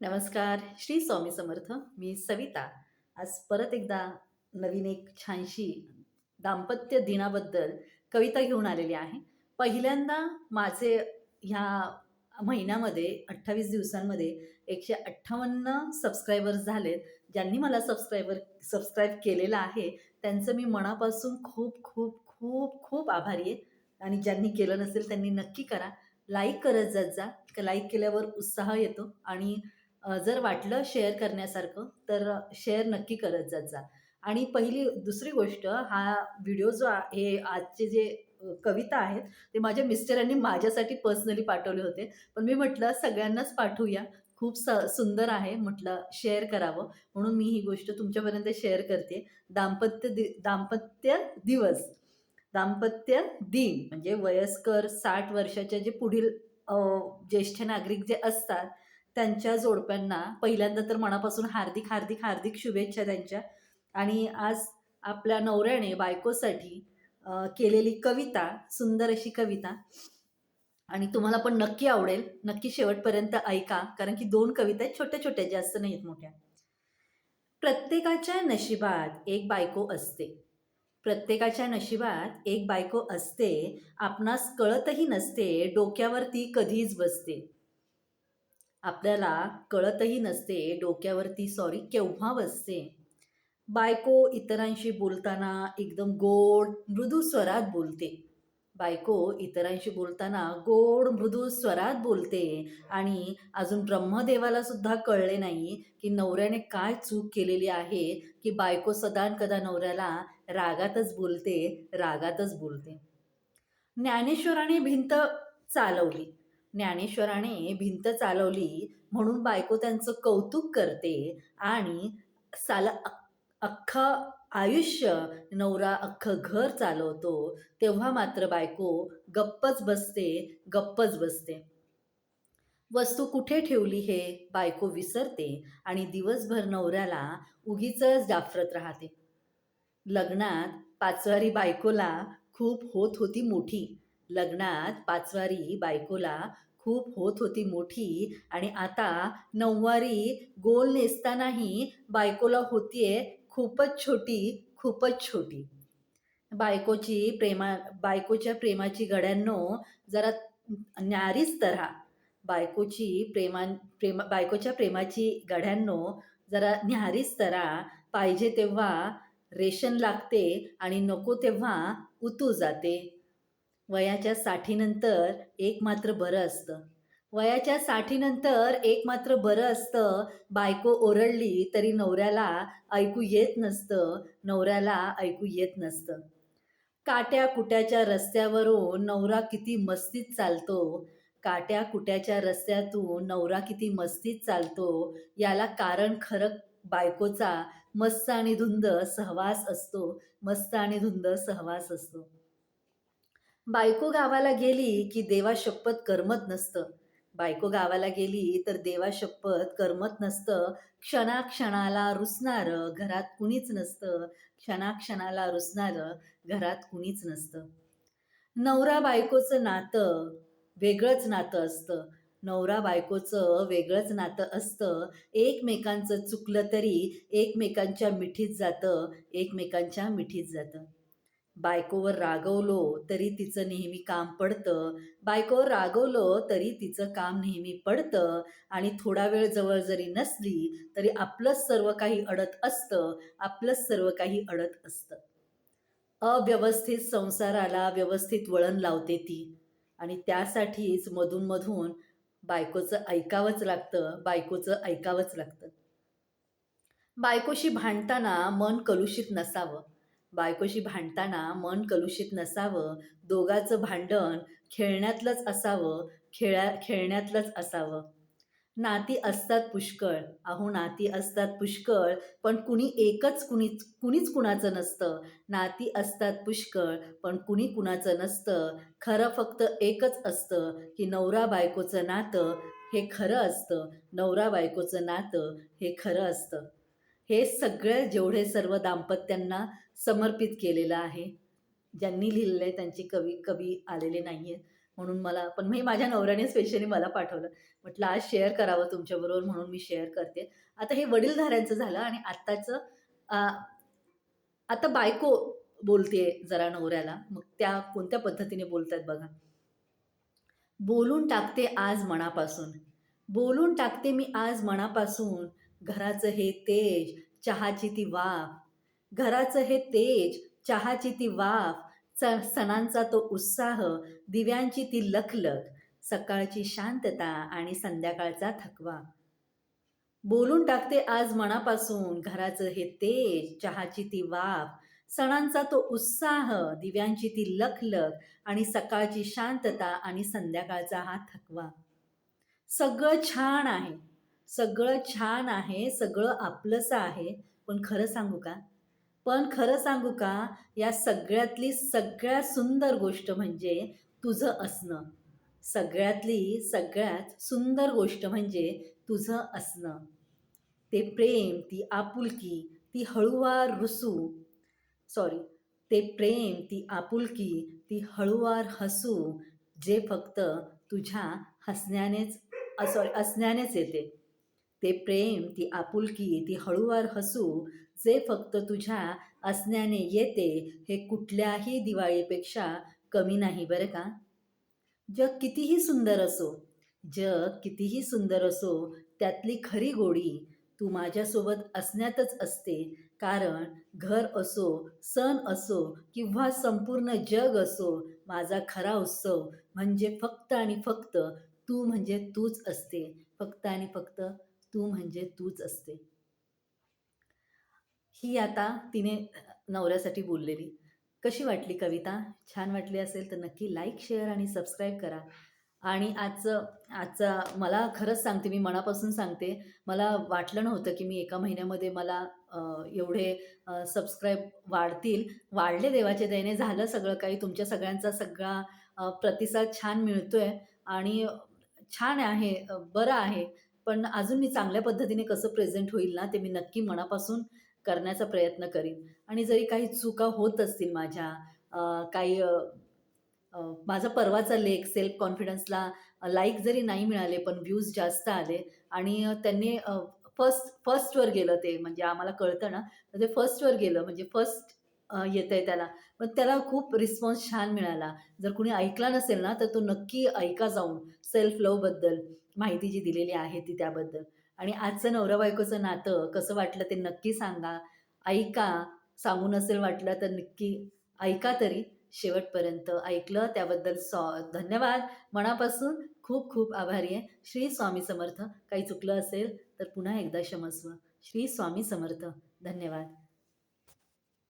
नमस्कार श्री स्वामी समर्थ. मी सविता. आज परत एकदा नवीन एक छानशी दाम्पत्य दिनाबद्दल कविता घेऊन आलेली आहे. पहिल्यांदा माझे ह्या महिन्यामध्ये अठ्ठावीस दिवसांमध्ये एकशे अठ्ठावन्न सबस्क्रायबर्स झालेत. ज्यांनी मला सबस्क्रायबर सबस्क्राईब केलेलं आहे त्यांचं मी मनापासून खूप खूप खूप खूप आभारी आहे. आणि ज्यांनी केलं नसेल त्यांनी नक्की करा. लाईक करत जात जा. लाईक केल्यावर उत्साह येतो. आणि जर वाटलं शेअर करण्यासारखं तर शेअर नक्की करत जात जा. आणि पहिली दुसरी गोष्ट हा व्हिडिओ जो हे आजचे जे कविता आहेत ते माझ्या मिस्टरांनी माझ्यासाठी पर्सनली पाठवले होते. पण मी म्हटलं सगळ्यांनाच पाठवूया. खूप स सुंदर आहे म्हटलं शेअर करावं. म्हणून मी ही गोष्ट तुमच्यापर्यंत शेअर करते. दाम्पत्य दि दाम्पत्य दिवस. दाम्पत्य दिन म्हणजे वयस्कर साठ वर्षाच्या जे पुढील ज्येष्ठ नागरिक जे असतात त्यांच्या जोडप्यांना पहिल्यांदा तर मनापासून हार्दिक हार्दिक हार्दिक शुभेच्छा त्यांच्या. आणि आज आपल्या नवऱ्याने बायकोसाठी केलेली कविता सुंदर अशी कविता. आणि तुम्हाला पण नक्की आवडेल. नक्की शेवटपर्यंत ऐका कारण की दोन कविता आहेत छोट्या छोट्या जास्त नाहीत मोठ्या. प्रत्येकाच्या नशिबात एक बायको असते. प्रत्येकाच्या नशिबात एक बायको असते. आपणास कळतही नसते डोक्यावर ती कधीच बसते. आपल्याला कळतही नसते डोक्यावरती सॉरी केव्हा बसते. बायको इतरांशी बोलताना एकदम गोड मृदू स्वरात बोलते. बायको इतरांशी बोलताना गोड मृदू स्वरात बोलते आणि अजून ब्रह्मदेवाला सुद्धा कळले नाही की नवऱ्याने काय चूक केलेली आहे की बायको सदान कदा नवऱ्याला रागातच बोलते रागातच बोलते. ज्ञानेश्वराने भिंत चालवली. ज्ञानेश्वराने भिंत चालवली म्हणून बायको त्यांचं कौतुक करते आणि साला अख्खं आयुष्य नवरा अख्खं घर चालवतो तेव्हा मात्र बायको गप्पच बसते गप्पच बसते. वस्तू कुठे ठेवली हे बायको विसरते आणि दिवसभर नवऱ्याला उगीच जाफरत राहते. लग्नात पाचवारी बायकोला खूप होत होती मोठी. लग्नात पाचवारी बायकोला खूप होत होती मोठी. आणि आता नऊवारी गोल नेसतानाही बायकोला होतीये खूपच छोटी खूपच छोटी. बायकोची प्रेमा बायकोच्या प्रेमाची गड्यांनो जरा न्यारीच तऱ्हा बायकोची प्रेमा प्रेमा बायकोच्या प्रेमाची गड्यांनो जरा न्यारीच तरा पाहिजे तेव्हा रेशन लागते आणि नको तेव्हा उतू जाते. वयाच्या साठीनंतर एक मात्र बरं असतं. वयाच्या साठीनंतर एक मात्र बरं असतं बायको ओरडली तरी नवऱ्याला ऐकू येत नसतं नवऱ्याला ऐकू येत नसतं. काट्या कुट्याच्या रस्त्यावरून नवरा किती मस्तीत चालतो काट्या कुट्याच्या रस्त्यातून नवरा किती मस्तीत चालतो याला कारण खरं बायकोचा मस्त आणि धुंद सहवास असतो मस्त आणि धुंद सहवास असतो. बायको गावाला गेली की देवा शपथ करमत नसतं. बायको गावाला गेली तर देवा शपथ करमत नसतं. क्षणाक्षणाला रुसणारं घरात कुणीच नसतं. क्षणाक्षणाला रुसणारं घरात कुणीच नसतं. नवरा बायकोचं नातं वेगळंच नातं असतं. नवरा बायकोचं वेगळंच नातं असतं. एकमेकांचं चुकलं तरी एकमेकांच्या मिठीत जातं. एकमेकांच्या मिठीत जातं. बायकोवर रागवलो तरी तिचं नेहमी काम पडतं. बायकोवर रागवलो तरी तिचं काम नेहमी पडतं. आणि थोडा वेळ जवळ जरी नसली तरी आपलंच सर्व काही अडत असतं. आपलंच सर्व काही अडत असतं. अव्यवस्थित संसाराला व्यवस्थित वळण लावते ती. आणि त्यासाठीच मधूनमधून बायकोचं ऐकावंच लागतं बायकोचं ऐकावंच लागतं. बायकोशी भांडताना मन कलुषित नसावं. बायकोशी भांडताना मन कलुषित नसावं दोघाचं भांडण खेळण्यातलंच असावं खेळा खेळण्यातलंच असावं. नाती असतात पुष्कळ. अहो नाती असतात पुष्कळ पण कुणी एकच कुणीच कुणीच कुणाचं नसतं. नाती असतात पुष्कळ पण कुणी कुणाचं नसतं. खरं फक्त एकच असतं की नवरा बायकोचं नातं हे खरं असतं. नवरा बायकोचं नातं हे खरं असतं. हे सगळं जेवढे सर्व दाम्पत्यांना समर्पित केलेलं आहे ज्यांनी लिहिलेलं आहे त्यांची कवी कवी आलेले नाही आहेत म्हणून मला पण मी माझ्या नवऱ्याने स्पेशली मला पाठवलं. म्हटलं आज शेअर करावं तुमच्याबरोबर म्हणून मी शेअर करते. आता हे वडीलधाऱ्यांचं झालं आणि आत्ताचं आता बायको बोलते जरा नवऱ्याला. मग त्या कोणत्या पद्धतीने बोलतात बघा. बोलून टाकते आज मनापासून. बोलून टाकते मी आज मनापासून. घराचं हे तेज चहाची ती वाफ. घराचं हे तेज चहाची ती वाफ. सणांचा तो उत्साह दिव्यांची ती लखलख सकाळची शांतता आणि संध्याकाळचा थकवा. बोलून टाकते आज मनापासून घराचं हे तेज चहाची ती वाफ. सणांचा तो उत्साह दिव्यांची ती लखलख आणि सकाळची शांतता आणि संध्याकाळचा हा थकवा. सगळं छान आहे. सगळं छान आहे सगळं आपलंसं आहे पण खरं सांगू का? पण खरं सांगू का या सगळ्यातली सगळ्यात सुंदर गोष्ट म्हणजे तुझं असणं. सगळ्यातली सगळ्यात सुंदर गोष्ट म्हणजे तुझं असणं. ते प्रेम ती आपुलकी ती हळूवार रुसू. सॉरी ते प्रेम ती आपुलकी ती हळूवार हसू जे फक्त तुझ्या हसण्यानेच सॉरी असण्यानेच येते. ते प्रेम ती आपुलकी ती हळूवार हसू जे फक्त तुझ्या असण्याने येते हे कुठल्याही दिवाळीपेक्षा कमी नाही बरं का? जग कितीही सुंदर असो जग कितीही सुंदर असो त्यातली खरी गोडी तू माझ्यासोबत असण्यातच असते. कारण घर असो सण असो किंवा संपूर्ण जग असो माझा खरा उत्सव म्हणजे फक्त आणि फक्त तू म्हणजे तूच असते. फक्त आणि फक्त तू म्हणजे तूच असते. ही आता तिने नवऱ्यासाठी बोललेली. कशी वाटली कविता? छान वाटली असेल तर नक्की लाईक शेअर आणि सबस्क्राईब करा. आणि आजचं आजचा मला खरंच सांगते मी मनापासून सांगते मला वाटलं नव्हतं की मी एका महिन्यामध्ये मला एवढे सबस्क्राईब वाढतील. वाढले देवाचे दयेने झालं सगळं काही. तुमच्या सगळ्यांचा सगळा प्रतिसाद छान मिळतोय. आणि छान आहे बरं आहे. पण अजून मी चांगल्या पद्धतीने कसं प्रेझेंट होईल ना ते मी नक्की मनापासून करण्याचा प्रयत्न करीन. आणि जरी काही चुका होत असतील माझ्या काही माझा परवाचा लेख सेल्फ कॉन्फिडन्सला लाईक जरी नाही मिळाले पण व्ह्यूज जास्त आले आणि त्यांनी फर्स्ट फर्स्टवर गेलं ते म्हणजे आम्हाला कळतं ना तर ते फर्स्टवर गेलं म्हणजे फर्स्ट येतं आहे त्याला. पण त्याला खूप रिस्पॉन्स छान मिळाला. जर कुणी ऐकला नसेल ना तर तो नक्की ऐका जाऊन सेल्फ लवबद्दल माहिती जी दिलेली आहे ती त्याबद्दल. आणि आजचं नवरा बायकोचं नातं कसं वाटलं ते नक्की सांगा. ऐका. सांगू नसेल वाटलं तर नक्की ऐका तरी शेवटपर्यंत. ऐकलं त्याबद्दल सॉ धन्यवाद. मनापासून खूप खूप आभारी आहे. श्री स्वामी समर्थ. काही चुकलं असेल तर पुन्हा एकदा क्षमस्व. श्री स्वामी समर्थ. धन्यवाद.